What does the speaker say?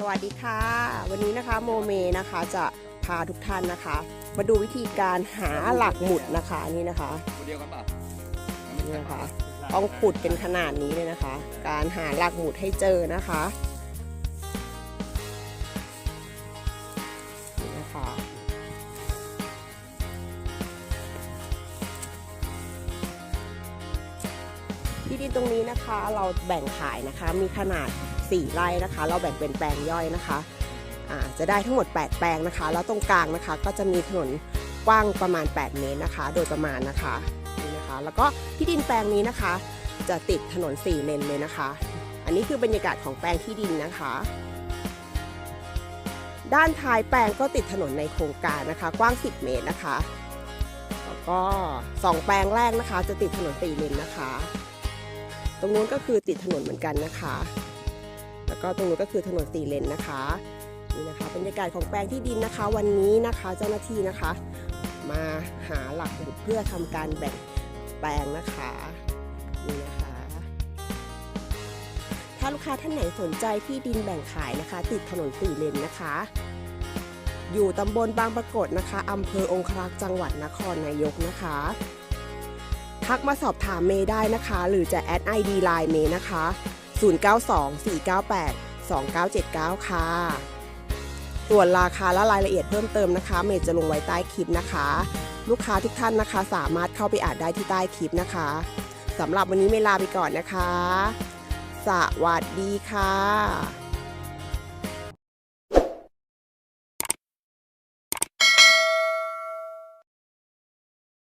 สวัสดีค่ะ วันนี้นะคะโมเมนะคะจะพาทุกท่านนะคะ มาดูวิธีการหาหลักหมุดนะคะนี่นะคะคนเดียวกันเปล่านี่นะคะต้องขุดเป็นขนาดนี้เลยนะคะ การหาหลักหมุดให้เจอนะคะนี่นะคะที่ดินตรงนี้นะคะเราแบ่งขายนะคะมีขนาด 4 ไร่นะคะ เราแบ่งเป็นแปลงย่อยนะคะจะได้ทั้งหมด 8 แปลงนะคะ แล้วตรงกลางนะคะก็จะมีถนนกว้างประมาณ 8 เมตรนะคะ โดยประมาณนะคะนี่นะคะ แล้วก็ที่ดินแปลงนี้นะคะ จะติดถนน 4 เลนเลยนะคะ อันนี้คือบรรยากาศของแปลงที่ดินนะคะ ด้านท้ายแปลงก็ติดถนนในโครงการนะคะ กว้าง 10 เมตรนะคะ แล้วก็สองแปลงแรกนะคะ จะติดถนน 4 เลนนะคะ ตรงนู้นก็คือติดถนนเหมือนกันนะคะ แล้วก็ตรงนู้นก็คือถนนสี่เลนนะคะนี่นะคะบรรยากาศของแปลงที่ดินนะคะ วันนี้นะคะเจ้าหน้าที่นะคะ มาหาหลักเพื่อทำการแบ่งแปลงนะคะนี่นะคะ ถ้าลูกค้าท่านไหนสนใจที่ดินแบ่งขายนะคะ ติดถนนสี่เลนนะคะ อยู่ตำบลบางปรากฏนะคะอำเภอองครักษ์จังหวัดนครนายกนะคะทักมาสอบถามเมย์ได้นะคะ หรือจะแอด ID Line เมย์นะคะ 0924982979 ค่ะส่วนราคาและรายละเอียดเพิ่มเติมนะคะ เมย์จะลงไว้ใต้คลิปนะคะ ลูกค้าทุกท่านนะคะ สามารถเข้าไปอ่านได้ที่ใต้คลิปนะคะสำหรับวันนี้เมย์ลาไปก่อนนะคะ สวัสดีค่ะ